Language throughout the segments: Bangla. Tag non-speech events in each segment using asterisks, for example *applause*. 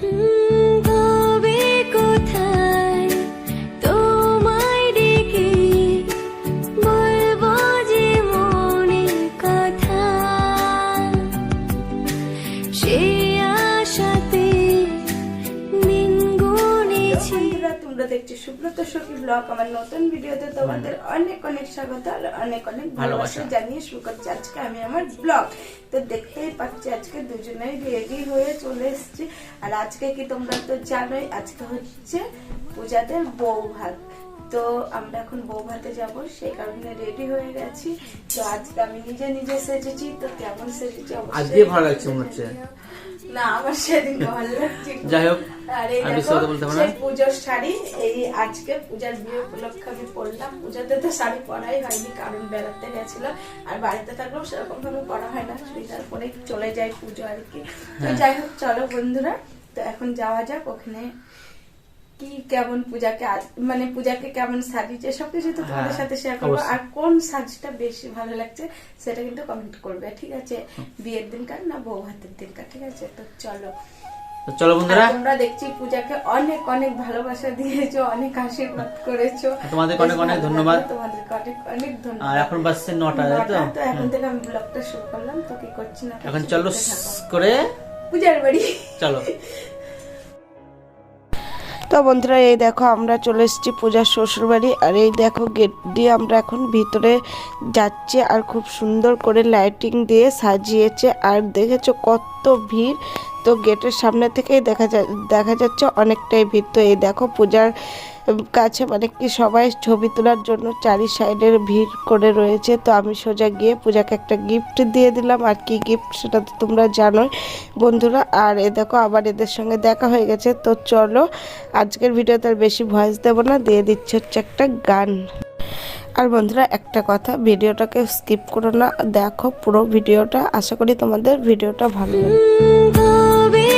Mm-hmm. সখী ব্লগ আমার নতুন ভিডিওতে তোমাদের অনেক অনেক স্বাগত আর অনেক অনেক ভালোবাসা। জানিয়ে শুরু করছি আজকে আমি আমার ব্লগ। তো দেখতেই পাচ্ছি আজকে দুজনেই রেডি হয়ে চলে এসেছি। আর আজকে কি তোমরা তো জানোই আজকে হচ্ছে পূজাদের বউ ভাত তো আমরা এখন বউ ভাতে যাব সেই কারণে রেডি হয়ে গেছি তো আজকে আমি নিজে নিজে সেজেছি তো কেমন সেজেছি আজকে ভালো লাগছে মনে হচ্ছে। না আমার সেদিন ভালো লাগছে যাই হোক আর এই দেখো। সেই পুজোর শাড়ি এই আজকে পূজার বিয়ে উপলক্ষে আমি পরলাম পুজোতে তো শাড়ি পরাই হয়নি কারণ বেড়াতে গেছিলাম আর বাড়িতে থাকলেও সেরকম ভাবে পরা হয় না চুড়িদার পরে চলে যায় পুজো আর কি তো হ্যাঁ। যাই হোক চলো বন্ধুরা তো এখন যাওয়া যাক ওখানে কি কেমন পূজাকে মানে পূজাকে কেমন সাজিয়েছে সবকিছু তো তোমাদের হ্যাঁ, সাথে শেয়ার করব। আর কোন সাজটা বেশি ভালো লাগছে সেটা কিন্তু কমেন্ট করবে ঠিক আছে? বিয়ের দিনকার না বউ হাতের দিনকার ঠিক আছে? তো চলো। তো চলো বন্ধুরা। তোমরা দেখছি পূজাকে অনেক অনেক ভালোবাসা দিয়েছ অনেক আশীর্বাদ করেছ। তোমাদেরকে অনেক অনেক ধন্যবাদ। লাগল, তোমাদেরকে অনেক অনেক আর ধন্যবাদ এখন বাজছে নটা তাই তো? তো এখন থেকে আমি ব্লগটা শুরু করলাম তো কি করছি না এখন চলো করে পূজার বাড়ি। চলো। *laughs* তো বন্ধুরা, এই দেখো আমরা চলে এসেছি পূজার শ্বশুরবাড়ি, আর এই দেখো গেট দিয়ে আমরা এখন ভিতরে যাচ্ছি, আর খুব সুন্দর করে লাইটিং দিয়ে সাজিয়েছে, আর দেখেছ কত ভিড়? তো গেটের সামনে থেকেই দেখা যা, দেখা যাচ্ছে অনেকটাই ভিড়। তো এই দেখো পূজার কাছে মানে কি সবাই ছবি তোলার জন্য চারি সাইডের ভিড় করে রয়েছে। তো আমি সোজা গিয়ে পূজাকে একটা গিফট দিয়ে দিলাম। আর কি গিফট সেটা তো তোমরা জানোই বন্ধুরা। আর এ দেখো, আবার এদের সঙ্গে দেখা হয়ে গেছে। তো চলো, আজকের ভিডিওতে আর বেশি ভয়েস দেবো না, দিয়ে দিচ্ছে হচ্ছে একটা গান। আর বন্ধুরা, একটা কথা, ভিডিওটাকে স্কিপ করো না। দেখো পুরো ভিডিওটা। আশা করি তোমাদের ভিডিওটা ভালো লাগবে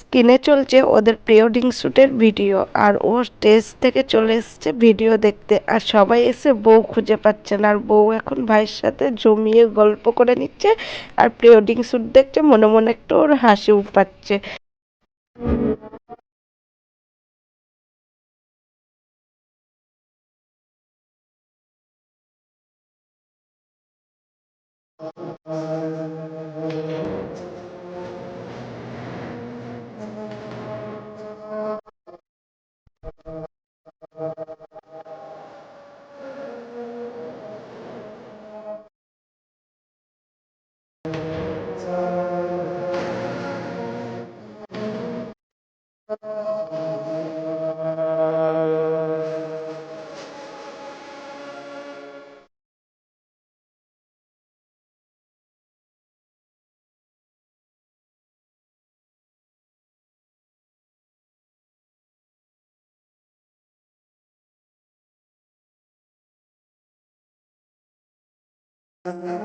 স্ক্রিনে চলছে ওদের প্রি ওয়েডিং শ্যুটের ভিডিও আর ও স্টেজ থেকে চলে এসেছে ভিডিও দেখতে আর সবাই এসে বউ খুঁজে পাচ্ছে না আর বউ এখন ভাইয়ের সাথে জমিয়ে গল্প করে নিচ্ছে আর প্রি ওয়েডিং শ্যুট দেখছে মনে মনে একটু ওর হাসিও পাচ্ছে। Uh-huh.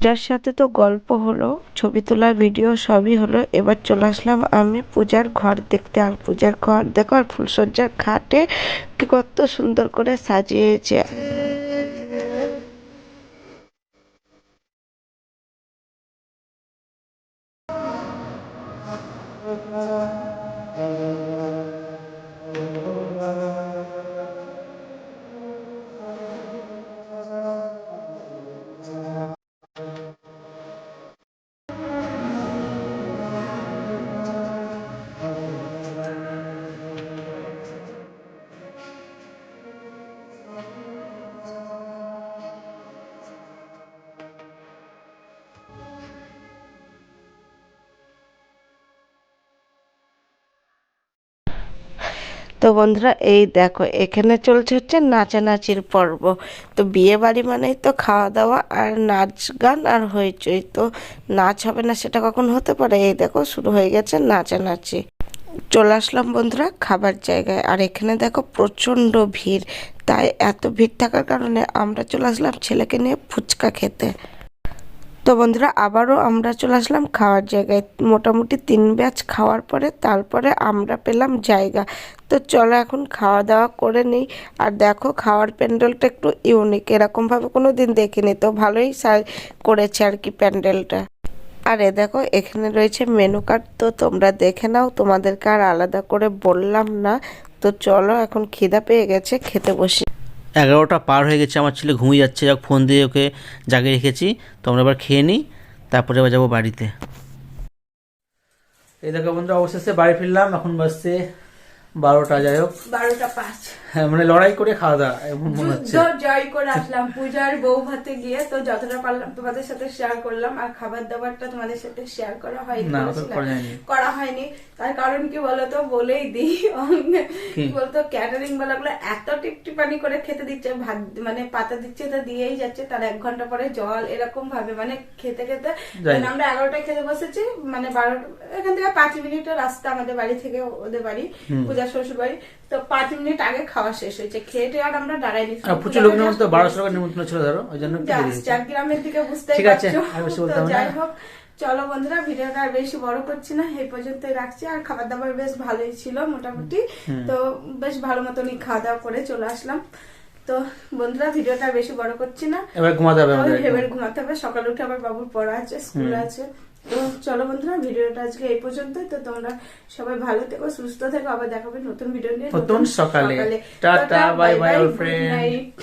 পূজার সাথে তো গল্প হলো, ছবি তোলা ভিডিও সবই হলো। এবার চলে আসলাম আমি পূজার ঘর দেখতে। আর পূজার ঘর দেখো আর ফুলসজ্জার খাটে কত সুন্দর করে সাজিয়েছে। তো বন্ধুরা, এই দেখো, এখানে চলছে হচ্ছে নাচানাচির পর্ব। তো বিয়ে বাড়ি মানেই তো খাওয়া দাওয়া আর নাচ গান আর হইচই। তো নাচ হবে না সেটা কখন হতে পারে? এই দেখো, শুরু হয়ে গেছে নাচানাচি। চলে আসলাম বন্ধুরা খাবার জায়গায়। আর এখানে দেখো, প্রচণ্ড ভিড়। তাই এত ভিড় থাকার কারণে আমরা চলে আসলাম ছেলেকে নিয়ে ফুচকা খেতে। তো বন্ধুরা, আবারও আমরা চলে আসলাম খাওয়ার জায়গায়। মোটামুটি তিন ব্যাচ খাওয়ার পরে তারপরে আমরা পেলাম জায়গা। তো চলো এখন খাওয়া দাওয়া করে নিই। আর দেখো, খাওয়ার প্যান্ডেলটা একটু ইউনিক এরকমভাবে কোনো দিন দেখিনি। তো ভালোই করেছে আর কি প্যান্ডেলটা। আর এ দেখো, এখানে রয়েছে মেনু কার্ড তো তোমরা দেখে নাও, তোমাদেরকে আর আলাদা করে বললাম না। তো চলো, এখন খিদা পেয়ে গেছে, খেতে বসি। এগারোটা পার হয়ে গেছে, আমার ছেলে ঘুমিয়ে যাচ্ছে। যাক ফোন দিয়ে ওকে জাগিয়ে রেখেছি। তো আমরা এবার খেয়ে নিই, তারপরে আবার যাব বাড়িতে। এই দেখো বন্ধু অবশেষে বাড়ি ফিরলাম। এখন বাজছে বারোটা, যাই হোক। বারোটা পাঁচ। হ্যাঁ মানে লড়াই করে খাওয়া দাওয়া এমন মনে হচ্ছে। জয় করে আসলাম পূজার বউ ভাতে গিয়ে তো যতটা পারলাম তোমাদের সাথে শেয়ার করলাম আর খাবার দাবারটা তোমাদের সাথে শেয়ার করা হয়নি করা হয়নি। তার কারণ কি বলতো বলেই দিই বলতো ক্যাটারিংগুলো এত টিপটিপানি করে খেতে দিচ্ছে ভাত মানে পাতা দিচ্ছে তো দিয়েই যাচ্ছে তার এক ঘণ্টা পরে জল এরকম ভাবে মানে খেতে খেতে আমরা এগারোটায় খেতে বসেছি মানে বারোটা এখান থেকে পাঁচ মিনিটের রাস্তা আমাদের বাড়ি থেকে ওদের বাড়ি পূজা শ্বশুর বাড়ি তো পাঁচ মিনিট আগে খাওয়া শেষ হয়েছে। খেয়ে টেয়ে আর আমরা দাঁড়াইনি আর প্রচুর লোক নিমন্ত্রণ বারোশো টাকা নিমন্ত্রণ ছিল ধরো ওই জন্য গ্রামের দিকে বুঝতে ঠিক আছে, না। যাই হোক চলো বন্ধুরা ভিডিওটা আর বেশি বড় করছি না এই পর্যন্তই রাখছি। আর খাবার দাবার বেশ ভালোই ছিল মোটামুটি। তো বেশ ভালো মতনই খাওয়া দাওয়া করে চলে আসলাম। তো বন্ধুরা ভিডিওটা বেশি বড় করছি না। এবার ঘুমাতে হবে এবার ঘুমাতে হবে। সকালে উঠে আবার বাবুর পড়া আছে স্কুল আছে। তো চলো বন্ধুরা ভিডিওটা আজকে এই পর্যন্তই তো তোমরা সবাই ভালো থেকো সুস্থ থেকো আবার দেখাবে নতুন ভিডিও নিয়ে নতুন সকালে। Tata, bye bye. নাইট